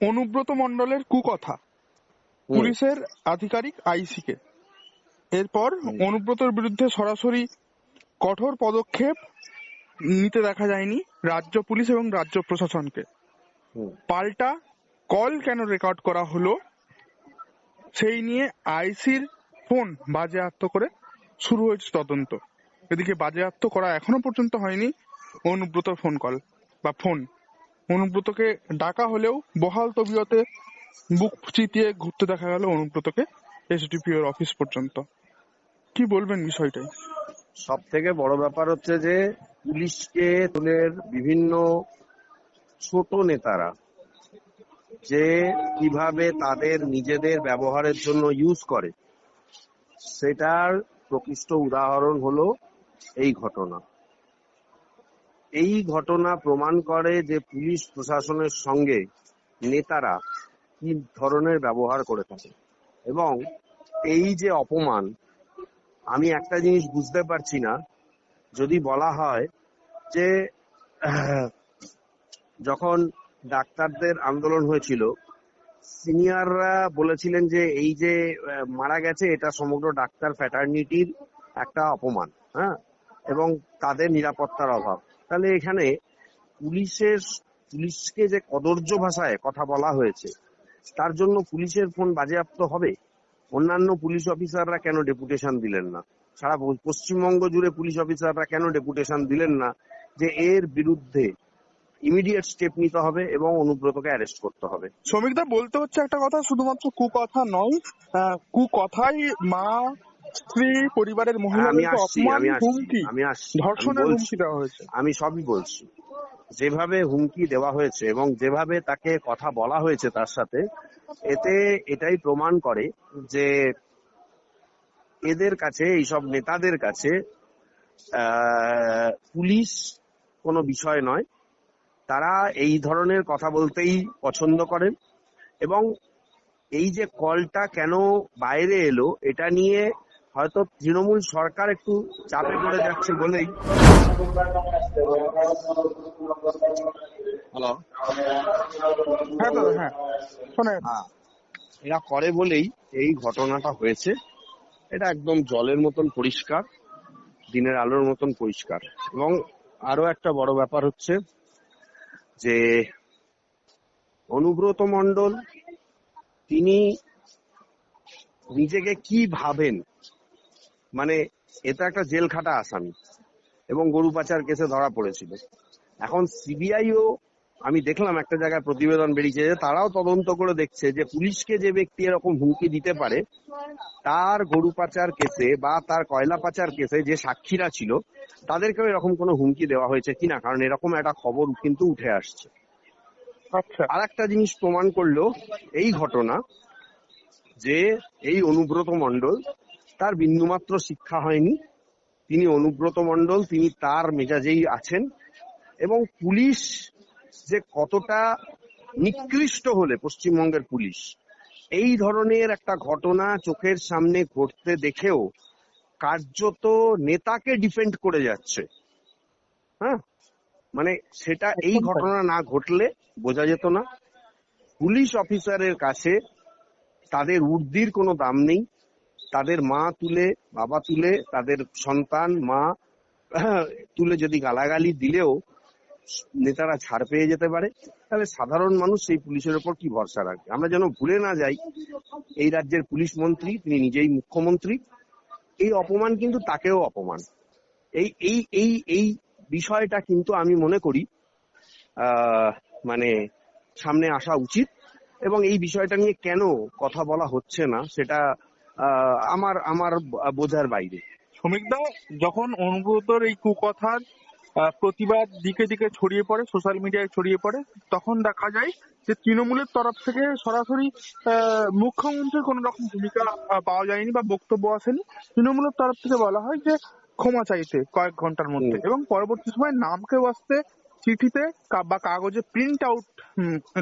অনুব্রত মণ্ডলের কুকথা। পুলিশের আধিকারিক আইসি কে এরপর অনুব্রতর বিরুদ্ধে সরাসরি কঠোর পদক্ষেপ নিতে দেখা যায়নি রাজ্য পুলিশ এবং রাজ্য প্রশাসনকে। পাল্টা কল কেন রেকর্ড করা হলো সেই নিয়ে আইসির ফোন বাজেয়াপ্ত করে শুরু হয়েছে তদন্ত। এদিকে বাজেয়াপ্ত করা এখনও পর্যন্ত হয়নি অনুব্রতর ফোন কল বা ফোন। অনুব্রতকে ডাকা হলেও বহাল তবিয়তে বুক চিতিয়ে ঘুরতে দেখা গেল অনুব্রতকে এসডিপিওর অফিস পর্যন্ত। কি বলবেন বিষয়টাই সব থেকে বড় ব্যাপার হচ্ছে যে, পুলিশকে তোলের বিভিন্ন ছোট নেতারা যে কীভাবে তাদের নিজেদের ব্যবহারের জন্য ইউজ করে, সেটার প্রকৃষ্ট উদাহরণ হলো এই ঘটনা। এই ঘটনা প্রমাণ করে যে পুলিশ প্রশাসনের সঙ্গে নেতারা কি ধরনের ব্যবহার করে থাকে। এবং এই যে অপমান, আমি একটা জিনিস বুঝতে পারছি না। যদি বলা হয় যে, যখন ডাক্তারদের আন্দোলন হয়েছিল, সিনিয়ররা বলেছিলেন যে, এই যে, মারা গেছে, এটা সমগ্র ডাক্তার ফ্যাটার্নিটির একটা অপমান হ্যাঁ? এবং তাদের নিরাপত্তার অভাব। তাহলে এখানে পুলিশের, পুলিশকে যে কদর্য ভাষায় কথা বলা হয়েছে, তার জন্য পুলিশের ফোন বাজেয়াপ্ত হবে? অন্যান্য পুলিশ অফিসাররা কেন ডেপুটেশন দিলেন না? সারা পশ্চিমবঙ্গ জুড়ে পুলিশ অফিসাররা কেন ডেপুটেশন দিলেন না? যে এর বিরুদ্ধে ইমিডিয়েট স্টেপ নিতে হবে এবং অনুব্রতকে অ্যারেস্ট করতে হবে। শ্রমিকদা বলতে হচ্ছে একটা কথা, শুধুমাত্র কুকথা নয় কুকথাই মা স্ত্রী পরিবারের মহিলাদেরকে অপমান আমি আসছি হুমকি আমি আসছি আমি ধর্ষণের হুমকি দেওয়া হয়েছে। আমি সবই বলছি। যেভাবে হুমকি দেওয়া হয়েছে এবং যেভাবে তাকে কথা বলা হয়েছে তার সাথে এতে এটাই প্রমাণ করে যে এদের কাছে এইসব নেতাদের কাছে আহ, পুলিশ কোনো বিষয় নয়। তারা এই ধরনের কথা বলতেই পছন্দ করেন এবং এই যে কলটা কেন বাইরে এলো এটা নিয়ে হয়তো তৃণমূল সরকার একটু চাপে পড়ে যাচ্ছে বলেই। হ্যালো হ্যাঁ দাদা হ্যাঁ শোনেন হ্যাঁ এরা করে বলেই এই ঘটনাটা হয়েছে। এটা একদম জলের মতন পরিষ্কার দিনের আলোর মতন পরিষ্কার। এবং আরও একটা বড় ব্যাপার হচ্ছে যে অনুব্রত মণ্ডল তিনি নিজেকে কি ভাবেন? মানে এটা একটা জেল খাটা আসামি এবং গরু পাচার কেসে ধরা পড়েছিল। এখন সিবিআইও আমি দেখলাম একটা জায়গায় প্রতিবেদন বেরিয়েছে যে তারাও তদন্ত করে দেখছে যে পুলিশকে যে ব্যক্তি এরকম হুমকি দিতে পারে তার গরু পাচার কেসে বা তার কয়লা পাচার কেসে যে সাক্ষীরা ছিল তাদেরকেও এরকম কোনো হুমকি দেওয়া হয়েছে কিনা? কারণ এরকম একটা খবর কিন্তু উঠে আসছে। আচ্ছা। আর একটা জিনিস প্রমাণ করল এই ঘটনা যে এই অনুব্রত মণ্ডল তার বিন্দুমাত্র শিক্ষা হয়নি। তিনি অনুব্রত মণ্ডল তিনি তার মেজাজেই আছেন এবং পুলিশ যে কতটা নিকৃষ্ট হলে পশ্চিমবঙ্গের পুলিশ এই ধরনের একটা ঘটনা চোখের সামনে ঘটতে দেখেও কার্যত নেতাকে ডিফেন্ড করে যাচ্ছে। হ্যাঁ? মানে সেটা এই ঘটনা না ঘটলে বোঝা যেত না। পুলিশ অফিসারের কাছে তাদের উর্দির কোনো দাম নেই। তাদের মা তুলে, বাবা তুলে, তাদের সন্তান, মা, তুলে যদি গালাগালি দিলেও নেতারা ছাড় পেয়ে যেতে পারে, তাহলে সাধারণ মানুষ সেই পুলিশের ওপর কি ভরসা রাখবে? আমরা যেন ভুলে না যাই, এই রাজ্যের পুলিশ মন্ত্রী, তিনি নিজেই মুখ্যমন্ত্রী, এই অপমান কিন্তু তাকেও অপমান। এই এই এই এই বিষয়টা কিন্তু আমি মনে করি মানে সামনে আসা উচিত, এবং এই বিষয়টা নিয়ে কেন কথা বলা হচ্ছে না, সেটা আমার আমার বোঝার বাইরে। শ্রমিকদা যখন অনুব্রতর এই কুকথার প্রতিবাদ দিকে দিকে ছড়িয়ে পড়ে সোশ্যাল মিডিয়ায় ছড়িয়ে পড়ে তখন দেখা যায় যে তৃণমূলের তরফ থেকে সরাসরি আহ, মুখ্যমন্ত্রীর কোনো রকম ভূমিকা পাওয়া যায়নি বা বক্তব্য আসেনি। তৃণমূলের তরফ থেকে বলা হয় যে ক্ষমা চাইতে কয়েক ঘণ্টার মধ্যে এবং পরবর্তী সময় নামকেও আসতে চিঠিতে বা কাগজে প্রিন্ট আউট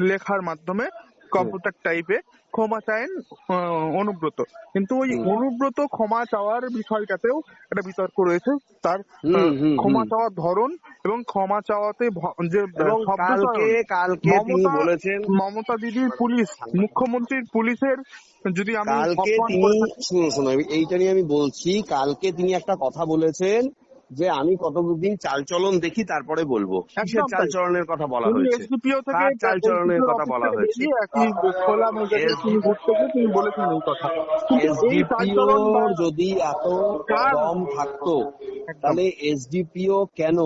লেখার মাধ্যমে কম্পিউটার টাইপে ক্ষমা চায়েন আহ, অনুব্রত। কিন্তু ওই অনুব্রত ক্ষমা চাওয়ার বিষয়টাতেও একটা বিতর্ক রয়েছে। তার ক্ষমা চাওয়ার ধরন এবং ক্ষমা চাওয়াতে ভ- যে মমতা- বলেছেন মমতা দিদির পুলিশ মুখ্যমন্ত্রীর পুলিশের যদি আমি কালকে তিনি শুনুন এইটা নিয়ে আমি বলছি কালকে তিনি একটা কথা বলেছেন যে আমি কতদিন চালচলন দেখি তারপরে বলব। কিসের চালচলনের কথা বলা হয়েছে? কার চালচলনের কথা বলা হয়েছে? এসডিপিও যদি এত দম থাকতো। তাহলে এসডিপিও কেন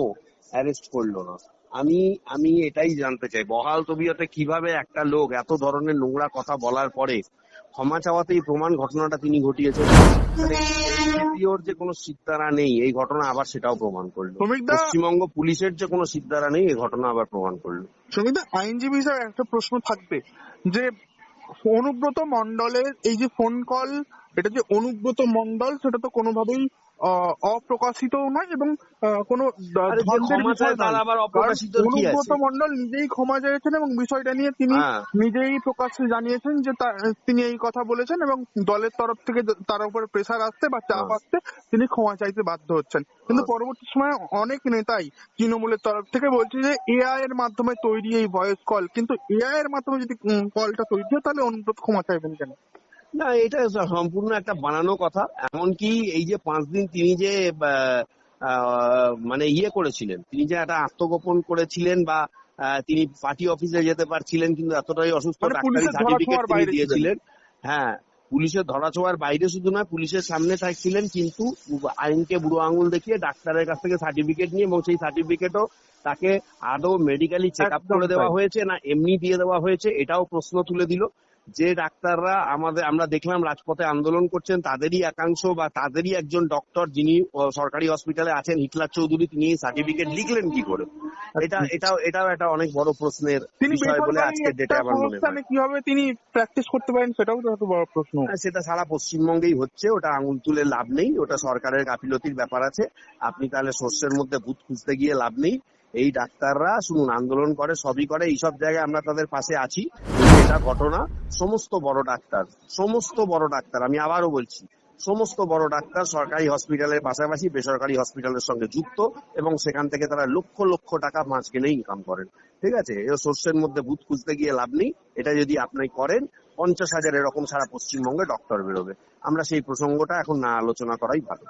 অ্যারেস্ট করল না? আমি আমি এটাই জানতে চাই। বহাল তবিয়তে কীভাবে একটা লোক এত ধরনের নোংরা কথা বলার পরে ক্ষমা চাওয়াতেই প্রমাণ ঘটনাটা তিনি ঘটিয়েছেন? এসডিপিওর যে কোনো সিদ্ধারা নেই এই ঘটনা আবার সেটাও প্রমাণ করল। পশ্চিমবঙ্গ পুলিশের যে কোনো সিদ্ধারা নেই এই ঘটনা আবার প্রমাণ করল। সঙ্গীতা আইনজীবী হিসাবে একটা প্রশ্ন থাকবে যে অনুব্রত মন্ডলের এই যে ফোন কল এটা যে অনুব্রত মন্ডল সেটা তো কোনোভাবেই আহ, অপ্রকাশিতও নয় এবং আহ, কোনো? অনুব্রত মন্ডল নিজেই ক্ষমা চেয়েছেন এবং বিষয়টা নিয়ে তিনি হ্যাঁ। নিজেই প্রকাশ্যে জানিয়েছেন যে তা- তিনি এই কথা বলেছেন এবং দলের তরফ থেকে তার উপরে প্রেসার আসতে বা চাপ হ্যাঁ। আসতে তিনি ক্ষমা চাইতে বাধ্য হচ্ছেন কিন্তু হ্যাঁ। পরবর্তী সময়ে অনেক নেতাই তৃণমূলের তরফ থেকে বলছে যে এআই এর মাধ্যমে তৈরি এই ভয়েস কল কিন্তু এআই এর মাধ্যমে যদি কলটা তৈরি হয় তাহলে অনুব্রত ক্ষমা চাইবেন কেন না এটা সম্পূর্ণ একটা বানানো কথা। এমনকি এই যে পাঁচ দিন তিনি যে মানে ইয়ে করেছিলেন তিনি যে একটা আত্মগোপন করেছিলেন বা তিনি পার্টি অফিসে যেতে পারছিলেন কিন্তু এতটাই অসুস্থ মানে ডাক্তারি সার্টিফিকেট তিনি দিয়েছিলেন। হ্যাঁ পুলিশের ধরাছোঁয়ার বাইরে শুধু নয় পুলিশের সামনে থাকছিলেন কিন্তু আইনকে বুড়ো আঙুল দেখিয়ে ডাক্তারের কাছ থেকে সার্টিফিকেট নিয়ে এবং সেই সার্টিফিকেটও তাকে আদৌ মেডিকেলি চেক আপ করে দেওয়া হয়েছে না এমনি দিয়ে দেওয়া হয়েছে এটাও প্রশ্ন তুলে দিল। যে ডাক্তাররা আমাদের আমরা দেখলাম রাজপথে আন্দোলন করছেন তাদেরই একাংশ বা তাদেরই একজন ডক্টর যিনি সরকারি হসপিটালে আছেন হিটলার চৌধুরী তিনি সার্টিফিকেট লিখলেন কি করে? এটা এটাও এটাও একটা অনেক বড় প্রশ্নের বিষয় বলে আজকের ডেটে আমার মনে হয়। কীভাবে তিনি প্র্যাকটিস করতে পারেন সেটাও তো বড় প্রশ্ন। সেটা সারা পশ্চিমবঙ্গেই হচ্ছে ওটা আঙুল তুলে লাভ নেই ওটা সরকারের গাফিলতির ব্যাপার আছে। আপনি তাহলে শস্যের মধ্যে ভূত খুঁজতে গিয়ে লাভ নেই। এই ডাক্তাররা শুনুন আন্দোলন করে সবই করে এইসব জায়গায় আমরা তাদের পাশে আছি। এটা ঘটনা, সমস্ত বড় ডাক্তার, সমস্ত বড় ডাক্তার, আমি আবারও বলছি, সমস্ত বড় ডাক্তার সরকারি হসপিটালের পাশাপাশি বেসরকারি হসপিটালের সঙ্গে যুক্ত এবং সেখান থেকে তারা লক্ষ লক্ষ টাকা মাস কিনে ইনকাম করেন। ঠিক আছে? শস্যের মধ্যে ভূত খুঁজতে গিয়ে লাভ নেই। এটা যদি আপনি করেন, পঞ্চাশ হাজার এরকম সারা পশ্চিমবঙ্গে ডক্টর বেরোবে। আমরা সেই প্রসঙ্গটা এখন না আলোচনা করাই ভালো।